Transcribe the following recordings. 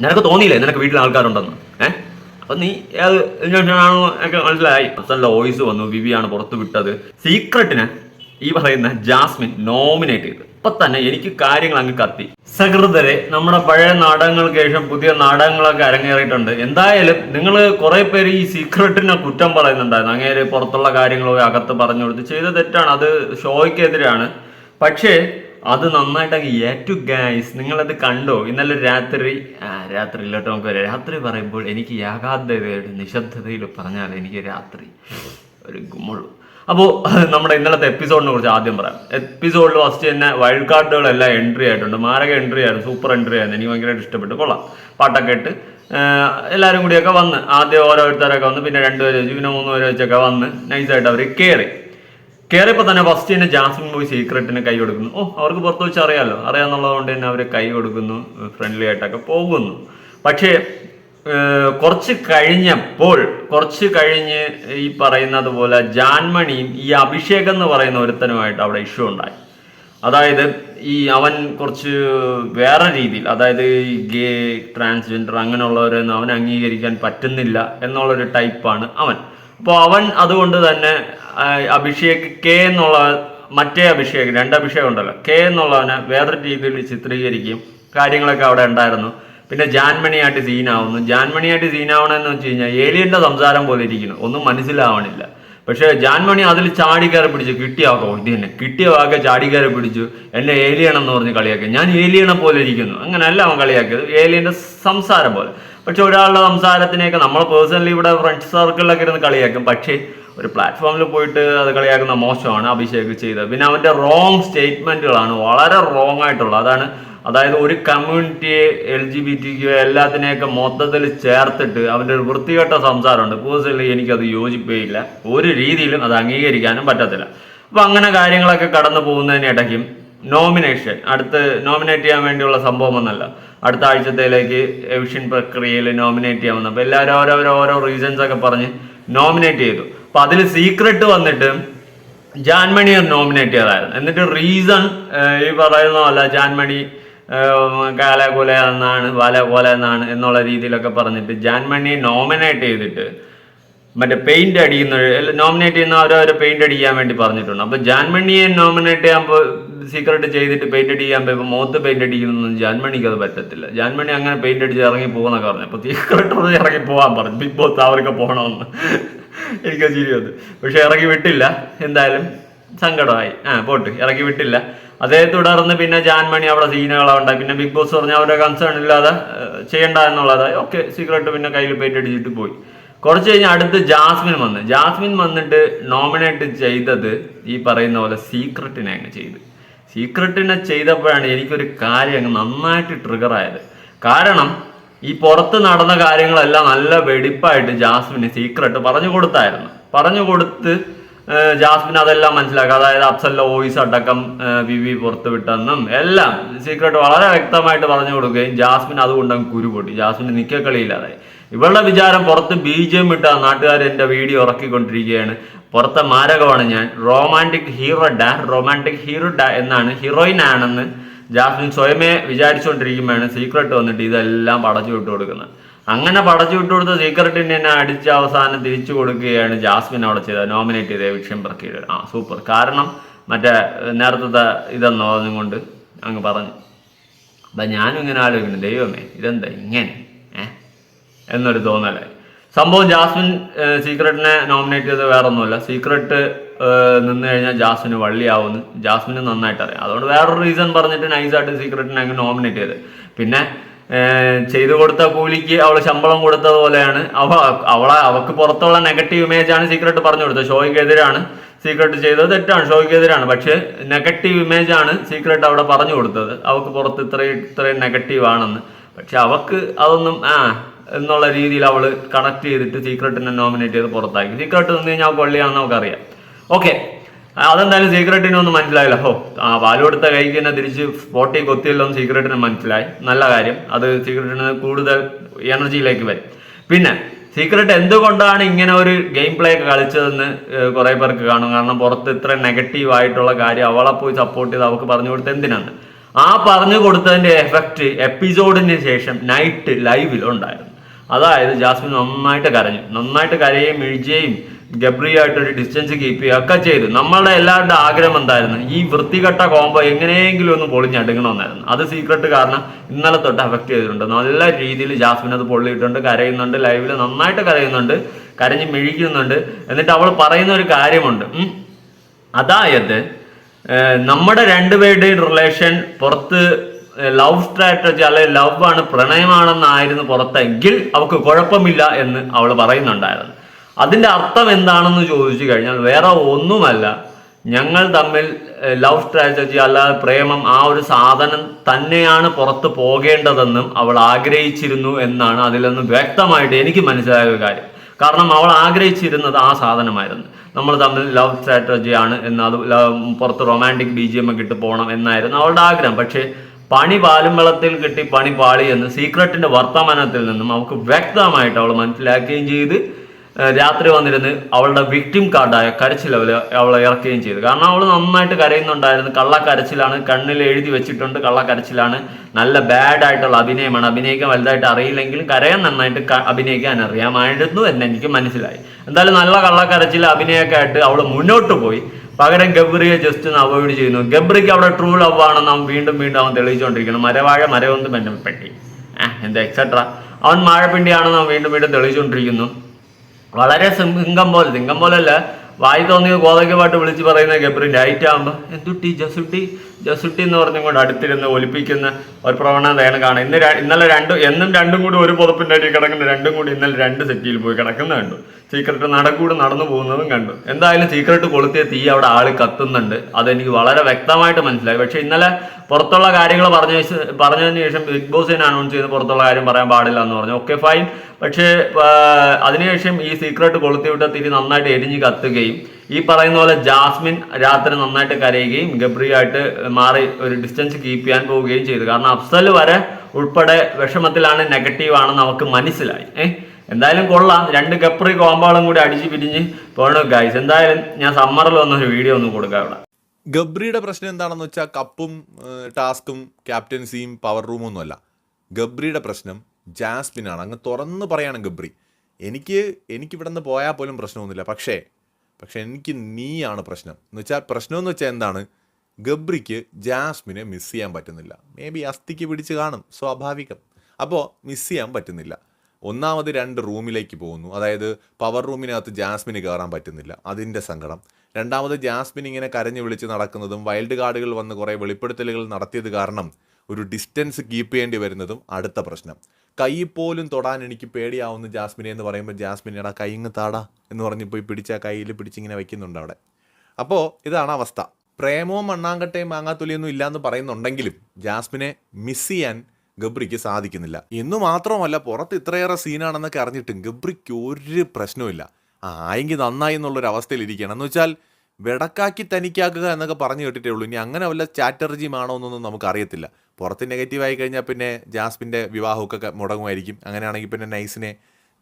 നിനക്ക് തോന്നിയില്ലേ? നിനക്ക് വീട്ടിൽ ആൾക്കാരുണ്ടെന്ന്. ഏഹ് അപ്പൊ നീ അത് ഒക്കെ മനസ്സിലായി. അസലിന്റെ വോയിസ് വന്നു വിവിയാണ് പുറത്തു വിട്ടത്. സീക്രട്ടിന് ഈ പറയുന്ന ജാസ്മിൻ നോമിനേറ്റ് ചെയ്ത്. ഇപ്പൊ തന്നെ എനിക്ക് കാര്യങ്ങൾ അങ്ങ് കത്തി. സഹൃദരെ നമ്മുടെ പഴയ നാടകങ്ങൾക്ക് ശേഷം പുതിയ നാടകങ്ങളൊക്കെ അരങ്ങേറിയിട്ടുണ്ട്. എന്തായാലും നിങ്ങൾ കുറെ പേര് ഈ സീക്രട്ടിനെ കുറ്റം പറയുന്നുണ്ടായിരുന്നു. അങ്ങേര് പുറത്തുള്ള കാര്യങ്ങളൊക്കെ അകത്ത് പറഞ്ഞു കൊടുത്ത് ചെയ്ത തെറ്റാണ്. അത് ഷോയ്ക്കെതിരാണ്. പക്ഷേ അത് നന്നായിട്ട് അങ്ങ് ഏറ്റു ഗൈസ് നിങ്ങളത് കണ്ടോ? ഇന്നലെ രാത്രി രാത്രി ഇല്ലാട്ടോ നമുക്ക് രാത്രി പറയുമ്പോൾ എനിക്ക് യാഥാർത്ഥ്യതയുടെ നിശബ്ദതയിൽ പറഞ്ഞാൽ എനിക്ക് രാത്രി ഒരു ഗുമ്മുള്ളൂ അപ്പോൾ നമ്മുടെ ഇന്നലത്തെ എപ്പിസോഡിനെ കുറിച്ച് ആദ്യം പറയാം. എപ്പിസോഡിൽ ഫസ്റ്റ് തന്നെ വൈൽഡ് കാർഡുകളെല്ലാം എൻട്രി ആയിട്ടുണ്ട്. മാരക എൻട്രി ആയിരുന്നു. സൂപ്പർ എൻട്രി ആയിരുന്നു. എനിക്ക് ഭയങ്കരമായിട്ട് ഇഷ്ടപ്പെട്ടു. കൊള്ളാം. പാട്ടൊക്കെ ഇട്ട് എല്ലാവരും കൂടിയൊക്കെ വന്ന്. ആദ്യം ഓരോരുത്തരൊക്കെ വന്ന് പിന്നെ രണ്ടുപേര് വെച്ച് പിന്നെ മൂന്ന് പേര് വെച്ചൊക്കെ വന്ന് നൈസായിട്ട് അവർ കയറി കയറിയപ്പോൾ തന്നെ ഫസ്റ്റ് തന്നെ ജാസ്മിൻ പോയി സീക്രട്ടിന് കൈ കൊടുക്കുന്നു. ഓ അവർക്ക് പുറത്ത് വെച്ച് അറിയാമല്ലോ അറിയാന്നുള്ളത് കൊണ്ട് തന്നെ അവർ കൈ കൊടുക്കുന്നു ഫ്രണ്ട്ലി ആയിട്ടൊക്കെ പോകുന്നു. പക്ഷേ കുറച്ച് കഴിഞ്ഞപ്പോൾ കുറച്ച് കഴിഞ്ഞ് ഈ പറയുന്നത് പോലെ ജാൻമണിയും ഈ അഭിഷേക് എന്ന് പറയുന്ന ഒരുത്തനുമായിട്ട് അവിടെ ഇഷ്യൂ ഉണ്ടായി. അതായത് ഈ അവൻ കുറച്ച് വേറെ രീതിയിൽ അതായത് ഈ ഗേ ട്രാൻസ്ജെൻഡർ അങ്ങനെയുള്ളവരൊന്നും അവൻ അംഗീകരിക്കാൻ പറ്റുന്നില്ല എന്നുള്ളൊരു ടൈപ്പാണ് അവൻ. അപ്പോൾ അവൻ അതുകൊണ്ട് തന്നെ അഭിഷേക് കെ എന്നുള്ള മറ്റേ അഭിഷേക് രണ്ട് അഭിഷേകം ഉണ്ടല്ലോ. കെ എന്നുള്ളവനെ വേറെ രീതിയിൽ ചിത്രീകരിക്കുകയും കാര്യങ്ങളൊക്കെ അവിടെ ഉണ്ടായിരുന്നു. പിന്നെ ജാൻമണിയായിട്ട് സീനാവുന്നു. ജാൻമണിയായിട്ട് സീനാവണമെന്ന് വെച്ച് കഴിഞ്ഞാൽ ഏലിയന്റെ സംസാരം പോലെ ഇരിക്കുന്നു. ഒന്നും മനസ്സിലാവണില്ല. പക്ഷേ ജാൻമണി അതിൽ ചാടി കയറി പിടിച്ചു. കിട്ടിയ? ഇത് തന്നെ. കിട്ടിയ? വാക്കെ ചാടി കയറി പിടിച്ചു. എന്നെ ഏലിയൻ എന്ന് പറഞ്ഞ് കളിയാക്കി. ഞാൻ ഏലിയനെ പോലെ ഇരിക്കുന്നു. അങ്ങനെയല്ല അവൻ കളിയാക്കിയത്. ഏലിയന്റെ സംസാരം പോലെ. പക്ഷെ ഒരാളുടെ സംസാരത്തിനെയൊക്കെ നമ്മൾ പേഴ്സണലി ഇവിടെ ഫ്രണ്ട്സ് സർക്കിളിലൊക്കെ ഇരുന്ന് കളിയാക്കും. പക്ഷേ ഒരു പ്ലാറ്റ്ഫോമിൽ പോയിട്ട് അത് കളിയാക്കുന്ന മോശമാണ് അഭിഷേക് ചെയ്തത്. പിന്നെ അവന്റെ റോങ് സ്റ്റേറ്റ്മെന്റുകളാണ് വളരെ റോങ് ആയിട്ടുള്ളത്. അതാണ് അതായത് ഒരു കമ്മ്യൂണിറ്റിയെ എൽ ജി ബി ടി എല്ലാത്തിനെയൊക്കെ മൊത്തത്തിൽ ചേർത്തിട്ട് അവന്റെ ഒരു വൃത്തികെട്ട സംസാരമുണ്ട്. പേഴ്സണലി എനിക്കത് യോജിപ്പേയില്ല. ഒരു രീതിയിലും അത് അംഗീകരിക്കാനും പറ്റത്തില്ല. അപ്പം അങ്ങനെ കാര്യങ്ങളൊക്കെ കടന്നു പോകുന്നതിനിടയ്ക്കും നോമിനേഷൻ. അടുത്ത് നോമിനേറ്റ് ചെയ്യാൻ വേണ്ടിയുള്ള സംഭവം ഒന്നല്ല അടുത്ത ആഴ്ചത്തേലേക്ക് എവിഷൻ പ്രക്രിയയിൽ നോമിനേറ്റ് ചെയ്യാൻ വന്നപ്പോൾ എല്ലാവരും ഓരോരോ ഓരോ റീസൺസ് ഒക്കെ പറഞ്ഞ് നോമിനേറ്റ് ചെയ്തു. അപ്പം അതിൽ സീക്രട്ട് വന്നിട്ട് ജാൻമണിയെ നോമിനേറ്റ് ചെയ്തായിരുന്നു എന്നിട്ട് റീസൺ ഈ പറയുന്ന അല്ല ജാൻമണി ഏഹ്, കാല കൊല എന്നാണ് വല കൊല എന്നാണ് എന്നുള്ള രീതിയിലൊക്കെ പറഞ്ഞിട്ട് ജാൻമണിയെ നോമിനേറ്റ് ചെയ്തിട്ട് മറ്റേ പെയിന്റ് അടിക്കുന്ന നോമിനേറ്റ് ചെയ്യുന്ന അവരവരെ പെയിന്റ് അടിക്കാൻ വേണ്ടി പറഞ്ഞിട്ടുണ്ട്. അപ്പൊ ജാൻമണിയെ നോമിനേറ്റ് ചെയ്യുമ്പോൾ സീക്രട്ട് ചെയ്തിട്ട് പെയിന്റ് അടിക്കാൻ പോയപ്പോൾ മുഖത്ത് പെയിന്റ് അടിക്കുന്നൊന്നും ജാൻമണിക്ക് അത് പറ്റത്തില്ല. ജാൻമണി അങ്ങനെ പെയിന്റ് അടിച്ച് ഇറങ്ങി പോകുന്നൊക്കെ പറഞ്ഞു അപ്പൊ സീക്രട്ട് ഇറങ്ങി പോകാൻ പറഞ്ഞു. ബിഗ് ബോസ് അവർക്ക് പോകണമെന്ന് എനിക്ക് ചിരി പക്ഷെ ഇറങ്ങി വിട്ടില്ല. എന്തായാലും സങ്കടമായി. ആ പോട്ട്. ഇറക്കി വിട്ടില്ല. അതേ തുടർന്ന് പിന്നെ ജാൻമണി അവിടെ സീനുകളാണ് പിന്നെ ബിഗ് ബോസ് പറഞ്ഞ അവരുടെ കൺസേൺ ഇല്ലാതെ ചെയ്യണ്ട എന്നുള്ളത്. ഓക്കെ സീക്രട്ട് പിന്നെ കയ്യിൽ പേറ്റ് അടിച്ചിട്ട് പോയി. കുറച്ച് കഴിഞ്ഞ് അടുത്ത് ജാസ്മിൻ വന്ന്. ജാസ്മിൻ വന്നിട്ട് നോമിനേറ്റ് ചെയ്തത് ഈ പറയുന്ന പോലെ സീക്രട്ടിനെ അങ്ങ് ചെയ്ത്. സീക്രട്ടിനെ ചെയ്തപ്പോഴാണ് എനിക്കൊരു കാര്യം അങ്ങ് നന്നായിട്ട് ട്രിഗർ ആയത്. കാരണം ഈ പുറത്ത് നടന്ന കാര്യങ്ങളെല്ലാം നല്ല വെടിപ്പായിട്ട് ജാസ്മിന് സീക്രട്ട് പറഞ്ഞു കൊടുത്തായിരുന്നു. പറഞ്ഞു കൊടുത്ത് ജാസ്മിൻ അതെല്ലാം മനസ്സിലാക്കുക അതായത് അഫ്സലിന്റെ വോയിസ് അടക്കം വി വി പുറത്ത് വിട്ടെന്നും എല്ലാം സീക്രട്ട് വളരെ വ്യക്തമായിട്ട് പറഞ്ഞു കൊടുക്കുകയും ജാസ്മിൻ അതുകൊണ്ടാണ് കുരുപൊട്ടി. ജാസ്മിന് നിക്കക്കളിയില്ലാതായി ഇവളുടെ വിചാരം പുറത്ത് ബി ജെ എം ഇട്ട നാട്ടുകാർ എന്റെ വീഡിയോ ഇറക്കിക്കൊണ്ടിരിക്കുകയാണ്. പുറത്തെ മാരകമാണ് ഞാൻ. റൊമാന്റിക് ഹീറോ ഡാ റൊമാന്റിക് ഹീറോ ഡാ എന്നാണ് ഹീറോയിൻ ആണെന്ന് ജാസ്മിൻ സ്വയമേ വിചാരിച്ചുകൊണ്ടിരിക്കുമ്പോഴാണ് സീക്രട്ട് വന്നിട്ട് ഇതെല്ലാം പടച്ചു വിട്ടു കൊടുക്കുന്നത് അങ്ങനെ പടച്ചു വിട്ടു കൊടുത്ത സീക്രട്ടിനെ തന്നെ അടിച്ച് അവസാനം തിരിച്ചു കൊടുക്കുകയാണ് ജാസ്മിൻ അവിടെ ചെയ്ത നോമിനേറ്റ് ചെയ്ത വിഷയം പ്രക്രിയ ആ സൂപ്പർ കാരണം മറ്റേ നേരത്തെ ഇതെന്ന് പറഞ്ഞുകൊണ്ട് കൊണ്ട് അങ്ങ് പറഞ്ഞു. അപ്പം ഞാനും ഇങ്ങനെ ആലോചിക്കുന്നു ദൈവമേ ഇതെന്താ ഇങ്ങനെ? ഏ? എന്നൊരു തോന്നലായി സംഭവം ജാസ്മിൻ സീക്രട്ടിനെ നോമിനേറ്റ് ചെയ്തത് വേറെ ഒന്നുമില്ല സീക്രട്ട് നിന്ന് കഴിഞ്ഞാൽ ജാസ്മിന് വള്ളിയാവുന്നു ജാസ്മിന് നന്നായിട്ട് അറിയാം അതുകൊണ്ട് വേറൊരു റീസൺ പറഞ്ഞിട്ട് നൈസായിട്ട് സീക്രട്ടിനെ അങ്ങ് നോമിനേറ്റ് ചെയ്ത്. പിന്നെ ചെയ്തു കൊടുത്ത കൂലിക്ക് അവൾ ശമ്പളം കൊടുത്തതുപോലെയാണ് അവ അവളെ അവക്ക് പുറത്തുള്ള നെഗറ്റീവ് ഇമേജ് ആണ് സീക്രട്ട് പറഞ്ഞു കൊടുത്തത്. ഷോയ്ക്കെതിരാണ് സീക്രട്ട് ചെയ്തത്. തെറ്റാണ് ഷോയ്ക്കെതിരാണ്. പക്ഷേ നെഗറ്റീവ് ഇമേജ് ആണ് സീക്രട്ട് അവിടെ പറഞ്ഞു കൊടുത്തത്. അവക്ക് പുറത്ത് ഇത്രയും ഇത്രയും നെഗറ്റീവ് ആണെന്ന്. പക്ഷെ അവക്ക് അതൊന്നും ആ എന്നുള്ള രീതിയിൽ അവൾ കണക്ട് ചെയ്തിട്ട് സീക്രട്ടിനെ നോമിനേറ്റ് ചെയ്ത് പുറത്താക്കി. സീക്രട്ട് നിന്ന് കഴിഞ്ഞാൽ അവൾക്ക് വള്ളിയാണെന്ന് നമുക്കറിയാം. ഓക്കെ അതെന്തായാലും സീക്രട്ടിനും ഒന്നും മനസ്സിലായില്ല. ഹോ ആ വാലു കൊടുത്ത കൈക്ക് തന്നെ തിരിച്ച് സ്പോട്ടിൽ കൊത്തിയല്ലോ എന്ന് സീക്രട്ടിന് മനസ്സിലായി. നല്ല കാര്യം. അത് സീക്രട്ടിന് കൂടുതൽ എനർജിയിലേക്ക് വരും. പിന്നെ സീക്രട്ട് എന്തുകൊണ്ടാണ് ഇങ്ങനെ ഒരു ഗെയിം പ്ലേ ഒക്കെ കളിച്ചതെന്ന് കുറെ പേർക്ക് കാണും. കാരണം പുറത്ത് ഇത്ര നെഗറ്റീവ് ആയിട്ടുള്ള കാര്യം അവളെ പോയി സപ്പോർട്ട് ചെയ്ത് അവൾക്ക് പറഞ്ഞു കൊടുത്ത് എന്തിനാണ്? ആ പറഞ്ഞു കൊടുത്തതിന്റെ എഫക്റ്റ് എപ്പിസോഡിന് ശേഷം നൈറ്റ് ലൈവിൽ ഉണ്ടായിരുന്നു. അതായത് ജാസ്മിൻ നന്നായിട്ട് കരഞ്ഞു. നന്നായിട്ട് കരയുകയും എഴുതുകയും ഗബ്രിയായിട്ട് ഒരു ഡിസ്റ്റൻസ് കീപ്പ് ചെയ്യുക ഒക്കെ ചെയ്തു. നമ്മളുടെ എല്ലാവരുടെ ആഗ്രഹം എന്തായിരുന്നു? ഈ വൃത്തികെട്ട കോംബോ എങ്ങനെയെങ്കിലും ഒന്ന് പൊളിഞ്ഞടുങ്ങണമെന്നായിരുന്നു അത് സീക്രട്ട് കാരണം ഇന്നലെ തൊട്ട് അഫക്ട് ചെയ്തിട്ടുണ്ട്. നല്ല രീതിയിൽ ജാസ്മിൻ അത് പൊള്ളിയിട്ടുണ്ട് കരയുന്നുണ്ട് ലൈവിൽ നന്നായിട്ട് കരയുന്നുണ്ട് കരഞ്ഞ് മിഴിക്കുന്നുണ്ട്. എന്നിട്ട് അവൾ പറയുന്ന ഒരു കാര്യമുണ്ട്. അതായത് നമ്മുടെ രണ്ടുപേരുടെയും റിലേഷൻ പുറത്ത് ലവ് സ്ട്രാറ്റജി അല്ലെ ലവ് ആണ് പ്രണയമാണെന്നായിരുന്നു പുറത്തെങ്കിൽ അവൾക്ക് കുഴപ്പമില്ല എന്ന് അവൾ പറയുന്നുണ്ടായിരുന്നു. അതിന്റെ അർത്ഥം എന്താണെന്ന് ചോദിച്ചു കഴിഞ്ഞാൽ വേറെ ഒന്നുമല്ല. ഞങ്ങൾ തമ്മിൽ ലവ് സ്ട്രാറ്റജി അല്ലാതെ പ്രേമം ആ ഒരു സാധനം തന്നെയാണ് പുറത്ത് പോകേണ്ടതെന്നും അവൾ ആഗ്രഹിച്ചിരുന്നു എന്നാണ് അതിൽ നിന്ന് വ്യക്തമായിട്ട് എനിക്ക് മനസ്സിലായ ഒരു കാര്യം. കാരണം അവൾ ആഗ്രഹിച്ചിരുന്നത് ആ സാധനമായിരുന്നു. നമ്മൾ തമ്മിൽ ലവ് സ്ട്രാറ്റജി ആണ് എന്ന് അത് പുറത്ത് റൊമാന്റിക് ബി ജി എം ഒക്കെ ഇട്ട് പോകണം എന്നായിരുന്നു അവളുടെ ആഗ്രഹം. പക്ഷേ പണി പാലും കിട്ടി പണി പാളി എന്ന് സീക്രട്ടിന്റെ വർത്തമാനത്തിൽ നിന്നും അവൾക്ക് വ്യക്തമായിട്ട് അവൾ മനസ്സിലാക്കുകയും ചെയ്ത് രാത്രി വന്നിരുന്ന് അവളുടെ വിക്ടിം കാർഡായ കരച്ചിൽ അവൾ അവളെ ഇറക്കുകയും ചെയ്തു. കാരണം അവൾ നന്നായിട്ട് കരയുന്നുണ്ടായിരുന്നു. കള്ളക്കരച്ചിലാണ് കണ്ണിൽ എഴുതി വെച്ചിട്ടുണ്ട് കള്ളക്കരച്ചിലാണ്. നല്ല ബാഡ് ആയിട്ടുള്ള അഭിനയമാണ്. അഭിനയിക്കാൻ വലുതായിട്ട് അറിയില്ലെങ്കിലും കരയാൻ നന്നായിട്ട് അഭിനയിക്കാൻ അറിയാമായിരുന്നു എന്ന് എനിക്ക് മനസ്സിലായി. എന്തായാലും നല്ല കള്ളക്കരച്ചിൽ അഭിനയമൊക്കെ ആയിട്ട് അവൾ മുന്നോട്ട് പോയി. പകരം ഗബ്രിയെ ജസ്റ്റ് അവോയ്ഡ് ചെയ്യുന്നു. ഗബ്രിക്ക് അവിടെ ട്രൂ ലവ് ആണെന്ന് അവൻ വീണ്ടും വീണ്ടും അവൻ തെളിയിച്ചുകൊണ്ടിരിക്കണം മരവാഴ മരവൊന്നും ബന്ധപ്പെട്ടി എന്താ എക്സെട്ര അവൻ മാഴപ്പിണ്ടിയാണെന്ന് അവൻ വീണ്ടും വീണ്ടും തെളിയിച്ചുകൊണ്ടിരിക്കുന്നു. വളരെ സിംഹം പോലെ സിംഹം പോലല്ല വായി തോന്നിയ കോതയ്ക്ക് പാട്ട് വിളിച്ച് പറയുന്ന ഗബ്രി നൈറ്റ് ആകുമ്പോൾ എന്തുട്ടി ജസുട്ടി? ജസുട്ടി എന്ന് പറഞ്ഞുകൊണ്ട് അടുത്തിരുന്ന് ഒലിപ്പിക്കുന്ന ഒരു പ്രവണതയാണ് കാണുക ഇന്ന് ഇന്നലെ രണ്ടും എന്നും രണ്ടും കൂടി ഒരു പുതപ്പിന്റെ അടിയിൽ കിടക്കുന്ന രണ്ടും കൂടി ഇന്നലെ രണ്ട് സെറ്റിയിൽ പോയി കിടക്കുന്ന കണ്ടു. സീക്രട്ട് നടക്കൂടെ നടന്നു പോകുന്നതും കണ്ടു. എന്തായാലും സീക്രട്ട് കൊളുത്തിയ തീ അവിടെ ആൾ കത്തുന്നുണ്ട്. അതെനിക്ക് വളരെ വ്യക്തമായിട്ട് മനസ്സിലായി. പക്ഷേ ഇന്നലെ പുറത്തുള്ള കാര്യങ്ങൾ പറഞ്ഞ പറഞ്ഞതിന് ശേഷം ബിഗ് ബോസിനെ അനൗൺസ് ചെയ്ത് പുറത്തുള്ള കാര്യം പറയാൻ പാടില്ല എന്ന് പറഞ്ഞു. ഓക്കെ ഫൈൻ പക്ഷേ അതിനുശേഷം ഈ സീക്രട്ട് കൊളുത്തി വിട്ട തിരി നന്നായിട്ട് എരിഞ്ഞ് കത്തുകയും ഈ പറയുന്ന പോലെ ജാസ്മിൻ രാത്രി നന്നായിട്ട് കരയുകയും ഗബ്രിയായിട്ട് മാറി ഒരു ഡിസ്റ്റൻസ് കീപ്പ് ചെയ്യാൻ പോവുകയും ചെയ്തു. കാരണം അഫ്സൽ വരെ ഉൾപ്പെടെ വിഷമത്തിലാണ് നെഗറ്റീവ് ആണെന്ന് നമുക്ക് മനസ്സിലായി. എന്തായാലും കൊള്ളാം. രണ്ട് ഗപ്രി കോമ്പാളും കൂടി അടിച്ച് പിരിഞ്ഞ് പോണു. ഗൈസ് എന്തായാലും ഞാൻ സമ്മറിൽ വന്ന ഒരു വീഡിയോ ഒന്ന് കൊടുക്കാം ഇവിടെ ഗബ്രിയുടെ പ്രശ്നം എന്താണെന്ന് വെച്ചാൽ കപ്പും ടാസ്കും ക്യാപ്റ്റൻസിയും പവർ റൂമും ഒന്നുമല്ല ഗബ്രിയുടെ പ്രശ്നം ജാസ്മിനാണ്. അങ്ങ് തുറന്ന് പറയാണ് ഗബ്രി. എനിക്ക് എനിക്ക് ഇവിടെ നിന്ന് പോയാൽ പോലും പ്രശ്നമൊന്നുമില്ല. പക്ഷേ പക്ഷേ എനിക്ക് നീയാണ് പ്രശ്നം. എന്ന് വെച്ചാൽ പ്രശ്നം എന്ന് വെച്ചാൽ എന്താണ്? ഗബ്രിക്ക് ജാസ്മിനെ മിസ് ചെയ്യാൻ പറ്റുന്നില്ല. മേ ബി അസ്ഥിക്ക് പിടിച്ച് കാണും സ്വാഭാവികം. അപ്പോൾ മിസ് ചെയ്യാൻ പറ്റുന്നില്ല. ഒന്നാമത് രണ്ട് റൂമിലേക്ക് പോകുന്നു. അതായത് പവർ റൂമിനകത്ത് ജാസ്മിന് കയറാൻ പറ്റുന്നില്ല. അതിന്റെ സങ്കടം. രണ്ടാമത് ജാസ്മിൻ ഇങ്ങനെ കരഞ്ഞു വിളിച്ച് നടക്കുന്നതും വൈൽഡ് കാർഡുകൾ വന്ന് കുറേ വെളിപ്പെടുത്തലുകൾ നടത്തിയത് കാരണം ഒരു ഡിസ്റ്റൻസ് കീപ്പ് ചെയ്യേണ്ടി വരുന്നതും അടുത്ത പ്രശ്നം. കൈ പോലും തൊടാൻ എനിക്ക് പേടിയാവുന്ന ജാസ്മിനെ എന്ന് പറയുമ്പോൾ ജാസ്മിനേടാ കൈ ഇങ്ങ് താടാ എന്ന് പറഞ്ഞ് പോയി പിടിച്ച കയ്യിൽ പിടിച്ചിങ്ങനെ വയ്ക്കുന്നുണ്ട് അവിടെ. അപ്പോൾ ഇതാണ് അവസ്ഥ. പ്രേമവും മണ്ണാങ്കട്ടയും മാങ്ങാത്തൊലിയൊന്നും ഇല്ലയെന്ന് പറയുന്നുണ്ടെങ്കിലും ജാസ്മിനെ മിസ് ചെയ്യാൻ ഗബ്രിക്ക് സാധിക്കുന്നില്ല. എന്നു മാത്രമല്ല പുറത്ത് ഇത്രയേറെ സീനാണെന്നൊക്കെ അറിഞ്ഞിട്ടും ഗബ്രിക്ക് ഒരു പ്രശ്നവുമില്ല. ആയെങ്കിൽ നന്നായി എന്നുള്ളൊരു അവസ്ഥയിൽ ഇരിക്കണം എന്ന് വെച്ചാൽ വെടക്കാക്കി തനിക്കാക്കുക എന്നൊക്കെ പറഞ്ഞു കേട്ടിട്ടേ ഉള്ളൂ. ഇനി അങ്ങനെ വല്ല ചാറ്റർജിയുമാണോ എന്നൊന്നും നമുക്ക് അറിയത്തില്ല പുറത്ത് നെഗറ്റീവായി കഴിഞ്ഞാൽ പിന്നെ ജാസ്മിന്റെ വിവാഹമൊക്കെ മുടങ്ങുമായിരിക്കും. അങ്ങനെയാണെങ്കിൽ പിന്നെ നൈസിനെ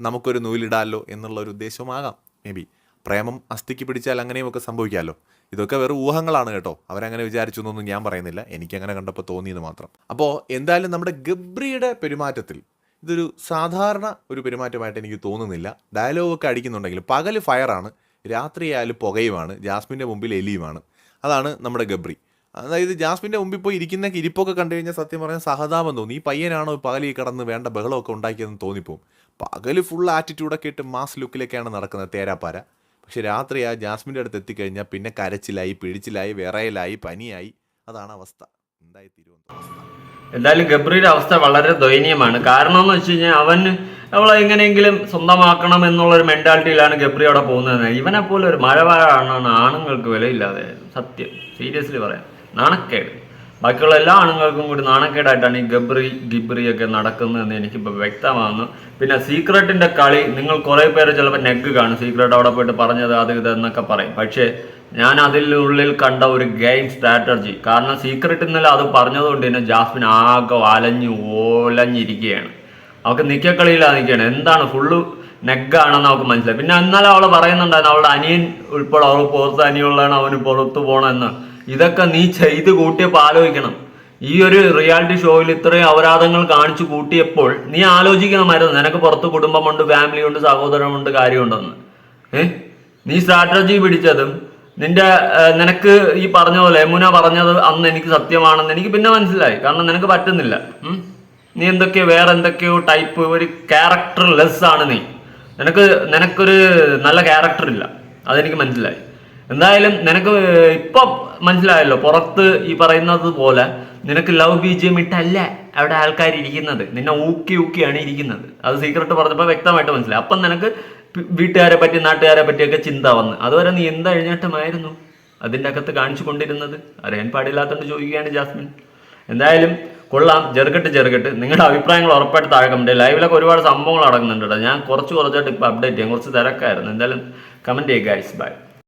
നമുക്കൊരു നൂലിടാമല്ലോ എന്നുള്ള ഒരു ഉദ്ദേശമാകാം മേ ബി പ്രേമം അസ്ഥിക്ക് പിടിച്ചാൽ അങ്ങനെയുമൊക്കെ സംഭവിക്കാമല്ലോ ഇതൊക്കെ വെറും ഊഹങ്ങളാണ് കേട്ടോ. അവരങ്ങനെ വിചാരിച്ചു എന്നൊന്നും ഞാൻ പറയുന്നില്ല. എനിക്കങ്ങനെ കണ്ടപ്പോൾ തോന്നിയത് മാത്രം. അപ്പോൾ എന്തായാലും നമ്മുടെ ഗബ്രിയുടെ പെരുമാറ്റത്തിൽ ഇതൊരു സാധാരണ ഒരു പെരുമാറ്റമായിട്ട് എനിക്ക് തോന്നുന്നില്ല. ഡയലോഗൊക്കെ അടിക്കുന്നുണ്ടെങ്കിൽ പകൽ ഫയറാണ്. രാത്രിയായാലും പുകയുമാണ്. ജാസ്മിന്റെ മുമ്പിൽ എലിയുമാണ്. അതാണ് നമ്മുടെ ഗബ്രി. അതായത് ജാസ്മിന്റെ മുമ്പിൽ പോയി ഇരിക്കുന്ന ഇരിപ്പൊക്കെ കണ്ടു കഴിഞ്ഞാൽ സത്യം പറഞ്ഞാൽ സഹതാപം തോന്നി. ഈ പയ്യനാണോ പകലി കടന്ന് വേണ്ട ബഹളമൊക്കെ ഉണ്ടാക്കിയതെന്ന് തോന്നിപ്പോവും. പകൽ ഫുൾ ആറ്റിറ്റ്യൂഡൊക്കെ ഇട്ട് മാസ് ലുക്കിലൊക്കെയാണ് നടക്കുന്നത് തേരാപ്പാര. പക്ഷെ രാത്രി ആ ജാസ്മിന്റെ അടുത്ത് എത്തിക്കഴിഞ്ഞാൽ പിന്നെ കരച്ചിലായി പിടിച്ചിലായി വിറയലായി പനിയായി. അതാണ് അവസ്ഥ. എന്തായി തിരുവനന്തപുരം എന്തായാലും ഗബ്രിയുടെ അവസ്ഥ വളരെ ദയനീയമാണ്. കാരണം എന്ന് വെച്ച് കഴിഞ്ഞാൽ അവൻ അവളെ എങ്ങനെയെങ്കിലും സ്വന്തമാക്കണം എന്നുള്ള ഒരു മെന്റാലിറ്റിയിലാണ് ഗബ്രി അവിടെ പോകുന്നത്. ഇവനെ പോലെ ഒരു മഴവാഴാണ് ആണുങ്ങൾക്ക് വിലയില്ലാതെ. സത്യം. സീരിയസ്ലി പറയാം. നാണക്കേട്. ബാക്കിയുള്ള എല്ലാ ആണുങ്ങൾക്കും കൂടി നാണക്കേടായിട്ടാണ് ഈ ഗബ്രി ഗിബ്രി ഒക്കെ നടക്കുന്നതെന്ന് എനിക്കിപ്പോൾ വ്യക്തമാകുന്നു പിന്നെ സീക്രട്ടിന്റെ കളി നിങ്ങൾ കുറേ പേര് ചിലപ്പോൾ നെഗ് കാണും. സീക്രട്ട് അവിടെ പോയിട്ട് പറഞ്ഞത് അത് ഇതെന്നൊക്കെ പറയും. പക്ഷേ ഞാൻ അതിനുള്ളിൽ കണ്ട ഒരു ഗെയിം സ്ട്രാറ്റജി കാരണം സീക്രട്ട് ഇന്നലെ അത് പറഞ്ഞതുകൊണ്ട് തന്നെ ജാസ്മിൻ ആകെ അലഞ്ഞു ഓലഞ്ഞിരിക്കുകയാണ് അവൾക്ക് നിക്കക്കളിയിലാണ് നിൽക്കുകയാണ്. എന്താണ് ഫുള്ള് നെഗാണെന്ന് അവൾക്ക് മനസ്സിലായി. പിന്നെ എന്നാലും അവൾ പറയുന്നുണ്ടായിരുന്നു അവളുടെ അനിയൻ ഉൾപ്പെടെ അവൾ പുറത്ത് അനിയുള്ളതാണ് അവന് പുറത്ത് പോകണമെന്ന്. ഇതൊക്കെ നീ ചെയ്ത് കൂട്ടിയപ്പോൾ ആലോചിക്കണം. ഈ ഒരു റിയാലിറ്റി ഷോയിൽ ഇത്രയും അപരാധങ്ങൾ കാണിച്ചു കൂട്ടിയപ്പോൾ നീ ആലോചിക്കണമായിരുന്നു നിനക്ക് പുറത്ത് കുടുംബമുണ്ട് ഫാമിലി ഉണ്ട് സഹോദരമുണ്ട് കാര്യമുണ്ടെന്ന്. ഏ? നീ സ്ട്രാറ്റജി പിടിച്ചതും നിന്റെ നിനക്ക് ഈ പറഞ്ഞ പോലെ യമുന പറഞ്ഞത് അന്ന് എനിക്ക് സത്യമാണെന്ന് എനിക്ക് പിന്നെ മനസ്സിലായി. കാരണം നിനക്ക് പറ്റുന്നില്ല. നീ എന്തൊക്കെയോ വേറെ എന്തൊക്കെയോ ടൈപ്പ് ഒരു ക്യാരക്ടർ ലെസ് ആണ് നീ. നിനക്ക് നിനക്കൊരു നല്ല ക്യാരക്ടർ ഇല്ല. അതെനിക്ക് മനസ്സിലായി. എന്തായാലും നിനക്ക് ഇപ്പം മനസ്സിലായല്ലോ പുറത്ത് ഈ പറയുന്നത് പോലെ നിനക്ക് ലവ് ബീജിയം ഇട്ടല്ല അവിടെ ആൾക്കാർ ഇരിക്കുന്നത് നിന്നെ ഊക്കി ഊക്കിയാണ് ഇരിക്കുന്നത്. അത് സീക്രട്ട് പറഞ്ഞപ്പോൾ വ്യക്തമായിട്ട് മനസ്സിലായി. അപ്പം നിനക്ക് വീട്ടുകാരെ പറ്റി നാട്ടുകാരെ പറ്റിയൊക്കെ ചിന്ത വന്ന്. അതുവരെ നീ എന്താ എഴുന്നേറ്റമായിരുന്നു അതിന്റെ അകത്ത് കാണിച്ചു കൊണ്ടിരുന്നത്? അറിയാൻ പാടില്ലാത്തതുകൊണ്ട് ചോദിക്കുകയാണ് ജാസ്മിൻ. എന്തായാലും കൊള്ളാം. ചെറുകെട്ട് ചെറുകെട്ട്. നിങ്ങളുടെ അഭിപ്രായങ്ങൾ ഉറപ്പായിട്ട് താഴെ ലൈവിലൊക്കെ ഒരുപാട് സംഭവങ്ങൾ അടങ്ങുന്നുണ്ട് കേട്ടോ. ഞാൻ കുറച്ച് കുറച്ചായിട്ട് ഇപ്പോൾ അപ്ഡേറ്റ് ചെയ്യാം. കുറച്ച് തിരക്കായിരുന്നു. എന്തായാലും കമന്റ് ചെയ്യുക ഗൈസ് ബൈ